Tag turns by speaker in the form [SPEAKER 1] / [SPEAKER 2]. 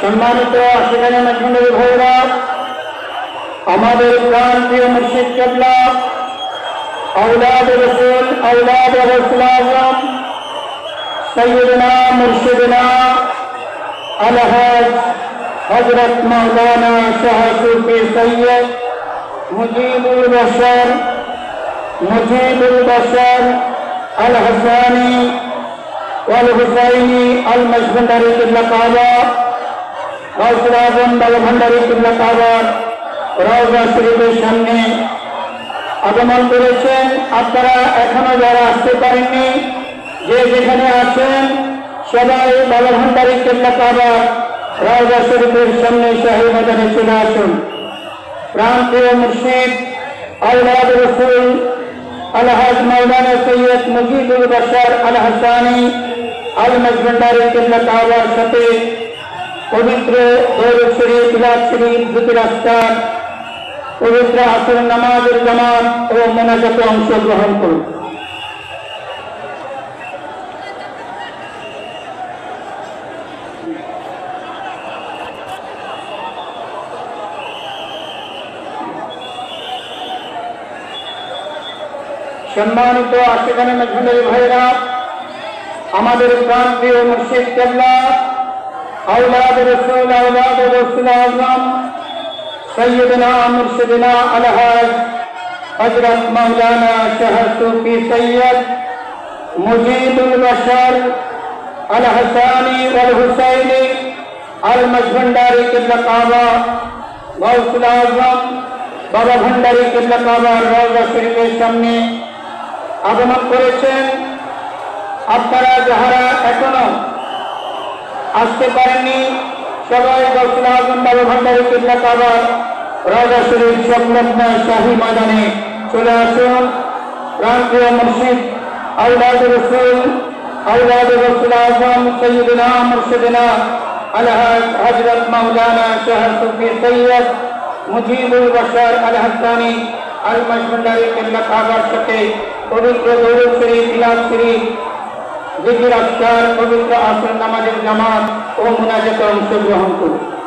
[SPEAKER 1] সম্মানিত সেখানে মজমুনের ভাইরা আমাদের প্রাণ প্রিয় মুর্শিদ কেবলা أولاد رسول أولاد رسول أعظم سيدنا مرشدنا الحاج حضرت مولانا شاہ صوفی سید مجيب البشر مجيب البشر الحساني والحسيني المجبندري قبلة राजन भंडारी कृपा कागर राजा श्री के सामने। आगमन कर आसते करें सबाई बाल भंडारी कृपा सामने शाही मैदान चले आसन प्रिय मुर्शिद अलहद रसूल अलहद मौलान सैयद मुजीदुल बशर अल हसानी अल मजंडारी कृपा कागर পবিত্র আস্তার পবিত্র আসর নামাজের জামাত ও মোনাজাতে অংশগ্রহণ করুন। সম্মানিত আশেখানে মেঘালের ভাইরা, আমাদের প্রাণ প্রিয় মুর্শিদ কেবলা আউলাদ রসুল আউলাদ রসুল আজম سيدنا مرشدنا الحاج حضرت مولانا شاہ صوفی سید مجيب البشر الحساني والحسيني المجبنداري قبل কাবা গৌসুল আজম বাবা ভান্ডারী কিবলা কাবার রওজা শরীফের সামনে আগমন করেছেন আপনারা যাহারা এখনো আসতে পারেননি সবাই গৌসুল আজম বাবা ভান্ডারী কিবলা কাবার রাজা শরীফ সংলগ্ন শাহী ময়দানে চলে আসুন প্রান্তীয় মুর্শিদ আউলাদ রসুল আউলাদ রসুল আজম সৈয়দনা মুর্শিদনা আলহাজ হজরত মাওলানা শাহ সুফি সৈয়দ মুজিবুল বশর আল হাসানি আল মজমন্ডারি কিবলা কাবার সাথে পবিত্র দৌড় শরীফ ইলাদ শরীফ জিকির আফতার পবিত্র আসর নামাজের জামাত ও মুনাজাতে অংশগ্রহণ করুন।